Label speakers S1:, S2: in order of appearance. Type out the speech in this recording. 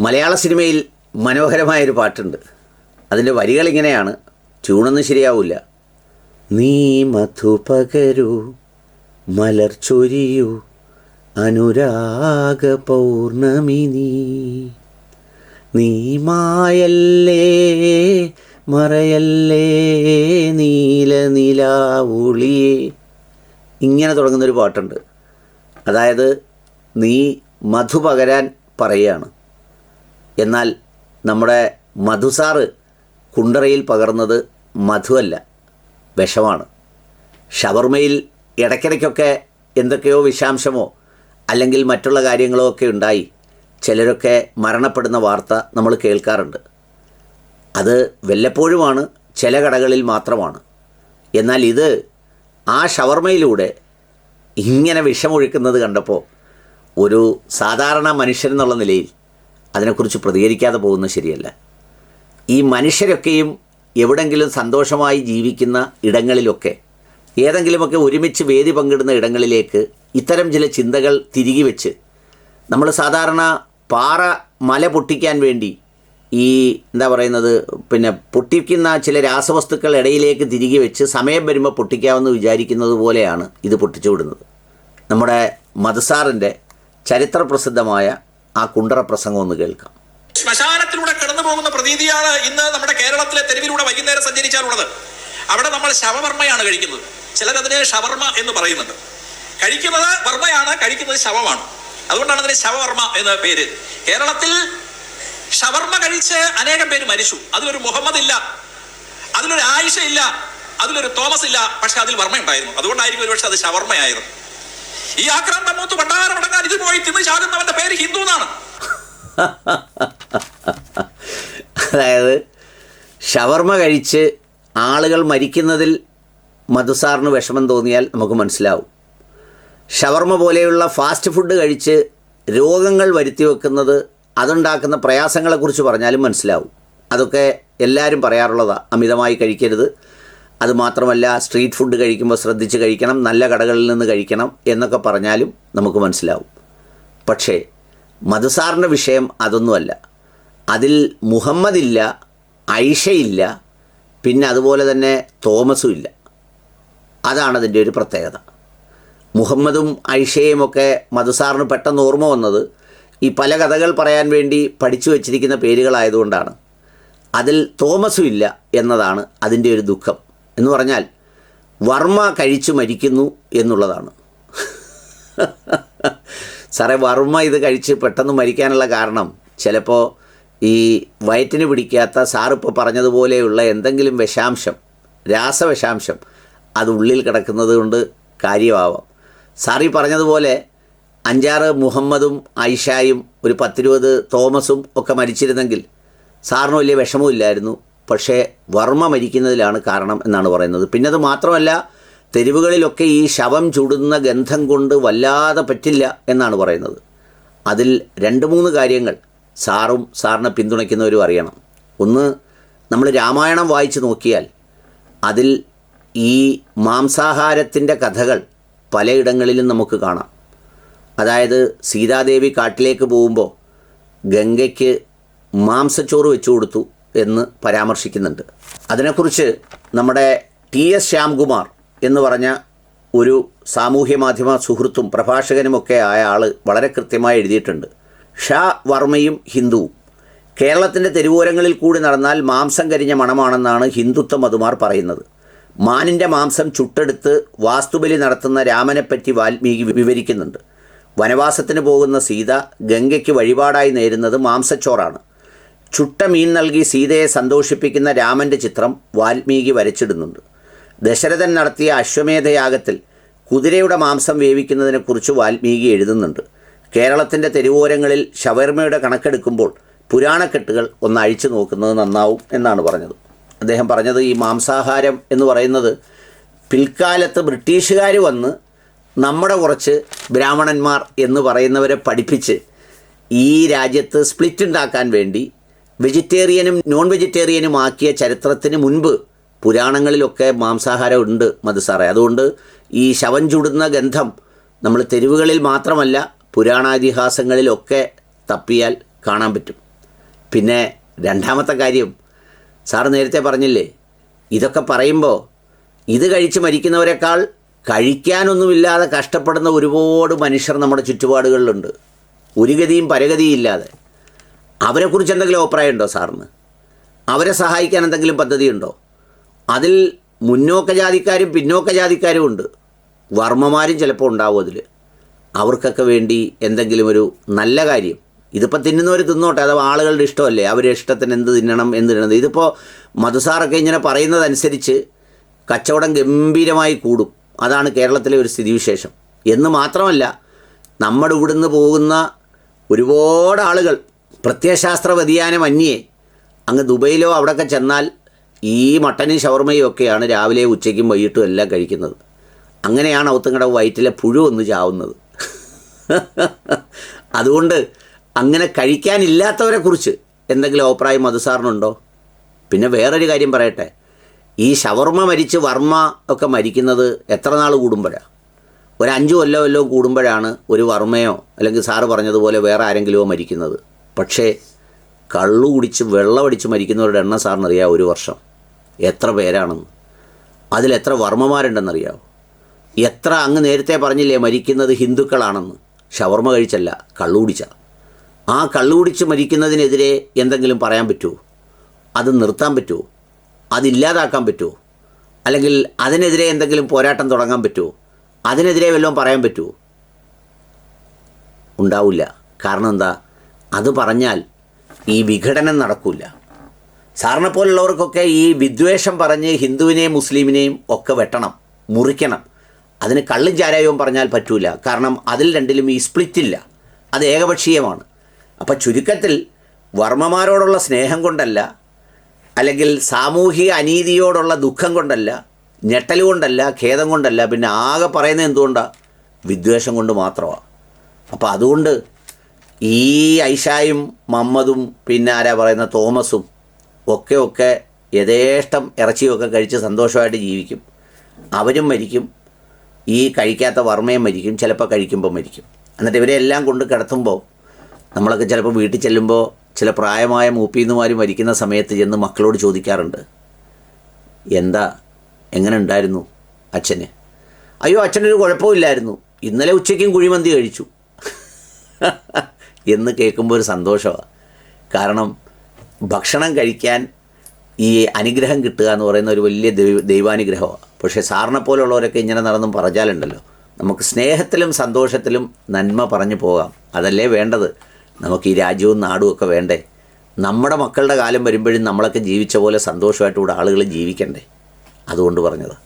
S1: മലയാള സിനിമയിൽ മനോഹരമായൊരു പാട്ടുണ്ട്. അതിന്റെ വരികൾ ഇങ്ങനെയാണ്. ട്യൂണൊന്നും ശരിയാവില്ല നീ മധു പകരൂ മലർ അനുരാഗ പൗർണമി നീ. നീ മായല്ലേ മറയല്ലേ നീല നിലാവുളിയേ ഇങ്ങനെ തുടങ്ങുന്നൊരു പാട്ടുണ്ട്. അതായത് നീ മധു പകരാൻ പറയുകയാണ്. എന്നാൽ നമ്മുടെ മധുസാറ് കുണ്ടറയിൽ പകർന്നത് മധുവല്ല വിഷമാണ്. ഷവർമയിൽ ഇടയ്ക്കിടയ്ക്കൊക്കെ എന്തൊക്കെയോ വിഷാംശമോ അല്ലെങ്കിൽ മറ്റുള്ള കാര്യങ്ങളോ ഒക്കെ ഉണ്ടായി ചിലരൊക്കെ മരണപ്പെടുന്ന വാർത്ത നമ്മൾ കേൾക്കാറുണ്ട്. അത് വല്ലപ്പോഴുമാണ് ചില കടകളിൽ മാത്രമാണ്. എന്നാൽ ഇത് ആ ഷവർമയിലൂടെ ഇങ്ങനെ വിഷമൊഴുക്കുന്നത് കണ്ടപ്പോൾ ഒരു സാധാരണ മനുഷ്യൻ എന്നുള്ള നിലയിൽ അതിനെക്കുറിച്ച് പ്രതികരിക്കാതെ പോകുന്നത് ശരിയല്ല. ഈ മനുഷ്യരൊക്കെയും എവിടെങ്കിലും സന്തോഷമായി ജീവിക്കുന്ന ഇടങ്ങളിലൊക്കെ ഏതെങ്കിലുമൊക്കെ ഒരുമിച്ച് വേദി പങ്കിടുന്ന ഇടങ്ങളിലേക്ക് ഇത്തരം ചില ചിന്തകൾ തിരികെ വെച്ച് നമ്മൾ സാധാരണ പാറ മല പൊട്ടിക്കാൻ വേണ്ടി ഈ എന്താ പറയുന്നത് പിന്നെ പൊട്ടിക്കുന്ന ചില രാസവസ്തുക്കൾ ഇടയിലേക്ക് തിരികെ വെച്ച് സമയം വരുമ്പോൾ പൊട്ടിക്കാമെന്ന് വിചാരിക്കുന്നത് പോലെയാണ് ഇത് പൊട്ടിച്ചു വിടുന്നത് നമ്മുടെ മധുസാറിന്റെ ചരിത്രപ്രസിദ്ധമായ ആ കുണ്ടറ പ്രസംഗം ഒന്ന് കേൾക്കാം.
S2: ശ്മശാനത്തിലൂടെ കടന്നു പോകുന്ന പ്രതീതിയാണ് ഇന്ന് നമ്മുടെ കേരളത്തിലെ തെരുവിലൂടെ വൈകുന്നേരം സഞ്ചരിച്ചാലുള്ളത്. അവിടെ നമ്മൾ ശവവർമ്മയാണ് കഴിക്കുന്നത്. ചിലരതിനെ ഷവർമ്മ എന്ന് പറയുന്നുണ്ട്. കഴിക്കുന്നത് വർമ്മയാണ് കഴിക്കുന്നത് ശവമാണ്. അതുകൊണ്ടാണ് അതിന് ശവവർമ്മ എന്ന പേര്. കേരളത്തിൽ ഷവർമ്മ കഴിച്ച് അനേകം പേര് മരിച്ചു. അതിലൊരു മുഹമ്മദ് ഇല്ല അതിലൊരു ആയിഷ ഇല്ല അതിലൊരു തോമസ് ഇല്ല പക്ഷെ അതിൽ വർമ്മ ഉണ്ടായിരുന്നു അതുകൊണ്ടായിരിക്കും ഒരുപക്ഷെ അത് ഷവർമ്മയായിരുന്നു ഈ ആക്രാന്ത മൂത്ത് പണ്ടാരമടങ്ങാൻ ഇത് പോയി തിന്ന് ചാകുന്നവന്റെ പേര് ഹിന്ദു എന്നാണ്.
S1: അതായത് ഷവർമ കഴിച്ച് ആളുകൾ മരിക്കുന്നതിൽ മധുസാറിന് വിഷമം തോന്നിയാൽ നമുക്ക് മനസ്സിലാവും. ഷവർമ പോലെയുള്ള ഫാസ്റ്റ് ഫുഡ് കഴിച്ച് രോഗങ്ങൾ വരുത്തി വെക്കുന്നത് അതുണ്ടാക്കുന്ന പ്രയാസങ്ങളെക്കുറിച്ച് പറഞ്ഞാലും മനസ്സിലാവും. അതൊക്കെ എല്ലാവരും പറയാറുള്ളതാണ് അമിതമായി കഴിക്കരുത്. അതുമാത്രമല്ല സ്ട്രീറ്റ് ഫുഡ് കഴിക്കുമ്പോൾ ശ്രദ്ധിച്ച് കഴിക്കണം നല്ല കടകളിൽ നിന്ന് കഴിക്കണം എന്നൊക്കെ പറഞ്ഞാലും നമുക്ക് മനസ്സിലാവും. പക്ഷേ മതസാറിന്റെ വിഷയം അതൊന്നുമല്ല. അതിൽ മുഹമ്മദില്ല ഐഷയില്ല പിന്നെ അതുപോലെ തന്നെ തോമസും ഇല്ല. അതാണ് അതിന്റെ ഒരു പ്രത്യേകത. മുഹമ്മദും ഐഷയും ഒക്കെ മധുസാറിന് പെട്ടെന്ന് ഓർമ്മ വന്നത് ഈ പല കഥകൾ പറയാൻ വേണ്ടി പഠിച്ചു വച്ചിരിക്കുന്ന പേരുകളായതുകൊണ്ടാണ്. അതിൽ തോമസും ഇല്ല എന്നതാണ് അതിന്റെ ഒരു ദുഃഖം. എന്ന് പറഞ്ഞാൽ വർമ്മ കഴിച്ചു മരിക്കുന്നു എന്നുള്ളതാണ്. സാറേ വർമ്മ ഇത് കഴിച്ച് പെട്ടെന്ന് മരിക്കാനുള്ള കാരണം ചിലപ്പോൾ ഈ വയറ്റിന് പിടിക്കാത്ത സാറിപ്പോൾ പറഞ്ഞതുപോലെയുള്ള എന്തെങ്കിലും വിഷാംശം രാസവിഷാംശം അത് ഉള്ളിൽ കിടക്കുന്നത് കൊണ്ട് കാര്യമാവാം. സാറി പറഞ്ഞതുപോലെ അഞ്ചാറ് മുഹമ്മദും ഐഷായും ഒരു പത്തിരുപത് തോമസും ഒക്കെ മരിച്ചിരുന്നെങ്കിൽ സാറിന് വലിയ വിഷമമില്ലായിരുന്നു പക്ഷേ വർമ്മ മരിക്കുന്നതിലാണ് കാരണം എന്നാണ് പറയുന്നത്. പിന്നെ അത് മാത്രമല്ല തെരുവുകളിലൊക്കെ ഈ ശവം ചുടുന്ന ഗന്ധം കൊണ്ട് വല്ലാതെ പറ്റില്ല എന്നാണ് പറയുന്നത്. അതിൽ രണ്ട് മൂന്ന് കാര്യങ്ങൾ സാറും സാറിനെ പിന്തുണയ്ക്കുന്നവരും അറിയണം. ഒന്ന് നമ്മൾ രാമായണം വായിച്ചു നോക്കിയാൽ അതിൽ ഈ മാംസാഹാരത്തിന്റെ കഥകൾ പലയിടങ്ങളിലും നമുക്ക് കാണാം. അതായത് സീതാദേവി കാട്ടിലേക്ക് പോകുമ്പോൾ ഗംഗയ്ക്ക് മാംസച്ചോറ് വെച്ചു കൊടുത്തു. എന്ന് പരാമർശിക്കുന്നുണ്ട്. അതിനെക്കുറിച്ച് നമ്മുടെ ടി എസ് ശ്യാംകുമാർ എന്ന് പറഞ്ഞ ഒരു സാമൂഹ്യ മാധ്യമ സുഹൃത്തും പ്രഭാഷകനുമൊക്കെ ആയ ആൾ വളരെ കൃത്യമായി എഴുതിയിട്ടുണ്ട്. ഷാ വർമ്മയും ഹിന്ദുവും. കേരളത്തിന്റെ തെരുവോരങ്ങളിൽ കൂടി നടന്നാൽ മാംസം കരിഞ്ഞ മണമാണെന്നാണ് ഹിന്ദുത്വ മതുമാർ പറയുന്നത്. മാനിന്റെ മാംസം ചുട്ടെടുത്ത് വാസ്തുബലി നടത്തുന്ന രാമനെപ്പറ്റി വാൽമീകി വിവരിക്കുന്നുണ്ട്. വനവാസത്തിന് പോകുന്ന സീത ഗംഗയ്ക്ക് വഴിപാടായി നേരുന്നത് മാംസച്ചോറാണ്. ചുട്ട മീൻ നൽകി സീതയെ സന്തോഷിപ്പിക്കുന്ന രാമന്റെ ചിത്രം വാൽമീകി വരച്ചിടുന്നുണ്ട്. ദശരഥൻ നടത്തിയ അശ്വമേധയാഗത്തിൽ കുതിരയുടെ മാംസം വേവിക്കുന്നതിനെക്കുറിച്ച് വാൽമീകി എഴുതുന്നുണ്ട്. കേരളത്തിന്റെ തെരുവോരങ്ങളിൽ ഷവർമയുടെ കണക്കെടുക്കുമ്പോൾ പുരാണക്കെട്ടുകൾ ഒന്ന് അഴിച്ചു നോക്കുന്നത് നന്നാവും എന്നാണ് പറഞ്ഞത്. അദ്ദേഹം പറഞ്ഞത് ഈ മാംസാഹാരം എന്ന് പറയുന്നത് പിൽക്കാലത്ത് ബ്രിട്ടീഷുകാർ വന്ന് നമ്മുടെ കുറച്ച് ബ്രാഹ്മണന്മാർ എന്ന് പറയുന്നവരെ പഠിപ്പിച്ച് ഈ രാജ്യത്ത് സ്പ്ലിറ്റ് ഉണ്ടാക്കാൻ വേണ്ടി വെജിറ്റേറിയനും നോൺ വെജിറ്റേറിയനും ആക്കിയ ചരിത്രത്തിന് മുൻപ് പുരാണങ്ങളിലൊക്കെ മാംസാഹാരം ഉണ്ട് മധുസാറെ. അതുകൊണ്ട് ഈ ശവം ചുടുന്ന ഗന്ധം നമ്മൾ തെരുവുകളിൽ മാത്രമല്ല പുരാണാതിഹാസങ്ങളിലൊക്കെ തപ്പിയാൽ കാണാൻ പറ്റും. പിന്നെ രണ്ടാമത്തെ കാര്യം സാറ് നേരത്തെ പറഞ്ഞില്ലേ ഇതൊക്കെ പറയുമ്പോൾ ഇത് കഴിച്ച് മരിക്കുന്നവരെക്കാൾ കഴിക്കാനൊന്നുമില്ലാതെ കഷ്ടപ്പെടുന്ന ഒരുപാട് മനുഷ്യർ നമ്മുടെ ചുറ്റുപാടുകളിലുണ്ട്. ഒരു ഗതിയും പരഗതിയും ഇല്ലാതെ. അവരെക്കുറിച്ച് എന്തെങ്കിലും അഭിപ്രായം ഉണ്ടോ സാറിന്? അവരെ സഹായിക്കാൻ എന്തെങ്കിലും പദ്ധതിയുണ്ടോ? അതിൽ മുന്നോക്ക ജാതിക്കാരും പിന്നോക്ക ജാതിക്കാരും ഉണ്ട്. വർമ്മമാരും ചിലപ്പോൾ ഉണ്ടാവും അതിൽ അവർക്കൊക്കെ വേണ്ടി എന്തെങ്കിലും ഒരു നല്ല കാര്യം. ഇതിപ്പോൾ തിന്നുന്നവർ തിന്നോട്ടെ അത് ആളുകളുടെ ഇഷ്ടമല്ലേ? അവരുടെ ഇഷ്ടത്തിന് എന്ത് തിന്നണം എന്ത് തിന്നണം? ഇതിപ്പോൾ മധുസാറൊക്കെ ഇങ്ങനെ പറയുന്നതനുസരിച്ച് കച്ചവടം ഗംഭീരമായി കൂടും. അതാണ് കേരളത്തിലെ ഒരു സ്ഥിതിവിശേഷം. എന്ന് മാത്രമല്ല നമ്മുടെ ഇവിടുന്ന് പോകുന്ന ഒരുപാട് ആളുകൾ പ്രത്യയശാസ്ത്ര വ്യതിയാനം അന്യേ അങ്ങ് ദുബൈയിലോ അവിടെയൊക്കെ ചെന്നാൽ ഈ മട്ടനും ഷവർമയും ഒക്കെയാണ് രാവിലെ ഉച്ചയ്ക്കും വൈകിട്ടും എല്ലാം കഴിക്കുന്നത്. അങ്ങനെയാണ് ഔത്തങ്ങടെ വയറ്റിലെ പുഴു ഒന്ന് ചാവുന്നത്. അതുകൊണ്ട് അങ്ങനെ കഴിക്കാനില്ലാത്തവരെ കുറിച്ച് എന്തെങ്കിലും അഭിപ്രായം മധുസാറിനുണ്ടോ പിന്നെ വേറൊരു കാര്യം പറയട്ടെ. ഈ ഷവർമ മരിച്ച് വർമ്മ ഒക്കെ മരിക്കുന്നത് എത്ര നാൾ കൂടുമ്പോഴാണ് ഒരു അഞ്ച് കൊല്ലോ കൂടുമ്പോഴാണ് ഒരു വർമ്മയോ അല്ലെങ്കിൽ സാറ് പറഞ്ഞതുപോലെ വേറെ ആരെങ്കിലുമോ മരിക്കുന്നത്. പക്ഷേ കള്ളു കുടിച്ച് വെള്ളമടിച്ച് മരിക്കുന്നവരുടെ എണ്ണം സാറിനറിയാം ഒരു വർഷം. എത്ര പേരാണെന്ന്. അതിലെത്ര വർമ്മമാരുണ്ടെന്നറിയാമോ എത്ര അങ്ങ് നേരത്തെ പറഞ്ഞില്ലേ മരിക്കുന്നത് ഹിന്ദുക്കളാണെന്ന്. ഷവർമ്മ കഴിച്ചല്ല കള്ളു കുടിച്ച ആ കള്ളു കുടിച്ച് മരിക്കുന്നതിനെതിരെ എന്തെങ്കിലും പറയാൻ പറ്റുമോ അത് നിർത്താൻ പറ്റുമോ അതില്ലാതാക്കാൻ പറ്റുമോ അല്ലെങ്കിൽ അതിനെതിരെ എന്തെങ്കിലും പോരാട്ടം തുടങ്ങാൻ പറ്റുമോ അതിനെതിരെ വല്ലതും പറയാൻ പറ്റുമോ ഉണ്ടാവില്ല. കാരണം എന്താ? അത് പറഞ്ഞാൽ ഈ വിഘടനം നടക്കില്ല സാറിനെ പോലുള്ളവർക്കൊക്കെ ഈ വിദ്വേഷം പറഞ്ഞ് ഹിന്ദുവിനെയും മുസ്ലിമിനെയും ഒക്കെ വെട്ടണം മുറിക്കണം. അതിന് കള്ളും ചാരായവും പറഞ്ഞാൽ പറ്റൂല. കാരണം അതിൽ രണ്ടിലും ഈ സ്പ്ലിറ്റ് ഇല്ല അത് ഏകപക്ഷീയമാണ്. അപ്പോൾ ചുരുക്കത്തിൽ വർമ്മമാരോടുള്ള സ്നേഹം കൊണ്ടല്ല അല്ലെങ്കിൽ സാമൂഹിക അനീതിയോടുള്ള ദുഃഖം കൊണ്ടല്ല ഞെട്ടൽ കൊണ്ടല്ല ഖേദം കൊണ്ടല്ല പിന്നെ ആകെ പറയുന്നത് എന്തുകൊണ്ടാണ് വിദ്വേഷം കൊണ്ട് മാത്രമാണ് അപ്പോൾ അതുകൊണ്ട് ഈ ഐഷായും മമ്മദും പിന്നെ ആരാ പറയുന്ന തോമസും ഒക്കെ ഒക്കെ യഥേഷ്ടം ഇറച്ചിയൊക്കെ കഴിച്ച് സന്തോഷമായിട്ട് ജീവിക്കും. അവരും മരിക്കും. ഈ കഴിക്കാത്ത വർമ്മയും മരിക്കും. ചിലപ്പോൾ കഴിക്കുമ്പോൾ മരിക്കും. എന്നിട്ട് ഇവരെ എല്ലാം കൊണ്ട് കിടത്തുമ്പോൾ നമ്മളൊക്കെ ചിലപ്പോൾ വീട്ടിൽ ചെല്ലുമ്പോൾ ചില പ്രായമായ മൂപ്പീന്നുമാർ മരിക്കുന്ന സമയത്ത് ചെന്ന് മക്കളോട് ചോദിക്കാറുണ്ട്. എന്താ? എങ്ങനെ ഉണ്ടായിരുന്നു അച്ഛന്? അയ്യോ അച്ഛനൊരു കുഴപ്പമില്ലായിരുന്നു. ഇന്നലെ ഉച്ചയ്ക്കും കുഴിമന്തി കഴിച്ചു. എന്ന് കേൾക്കുമ്പോൾ ഒരു സന്തോഷമാണ് കാരണം ഭക്ഷണം കഴിക്കാൻ ഈ അനുഗ്രഹം കിട്ടുക എന്ന് പറയുന്ന ഒരു വലിയ ദൈവ ദൈവാനുഗ്രഹമാണ് പക്ഷേ സാറിനെ പോലുള്ളവരൊക്കെ ഇങ്ങനെ നടന്നും പറഞ്ഞാലുണ്ടല്ലോ. നമുക്ക് സ്നേഹത്തിലും സന്തോഷത്തിലും നന്മ പറഞ്ഞു പോകാം. അതല്ലേ വേണ്ടത്? നമുക്ക് ഈ രാജ്യവും നാടും ഒക്കെ വേണ്ടേ? നമ്മുടെ മക്കളുടെ കാലം വരുമ്പോഴും നമ്മളൊക്കെ ജീവിച്ച പോലെ സന്തോഷമായിട്ട് ഇവിടെ ആളുകൾ ജീവിക്കണ്ടേ? അതുകൊണ്ട് പറഞ്ഞത്.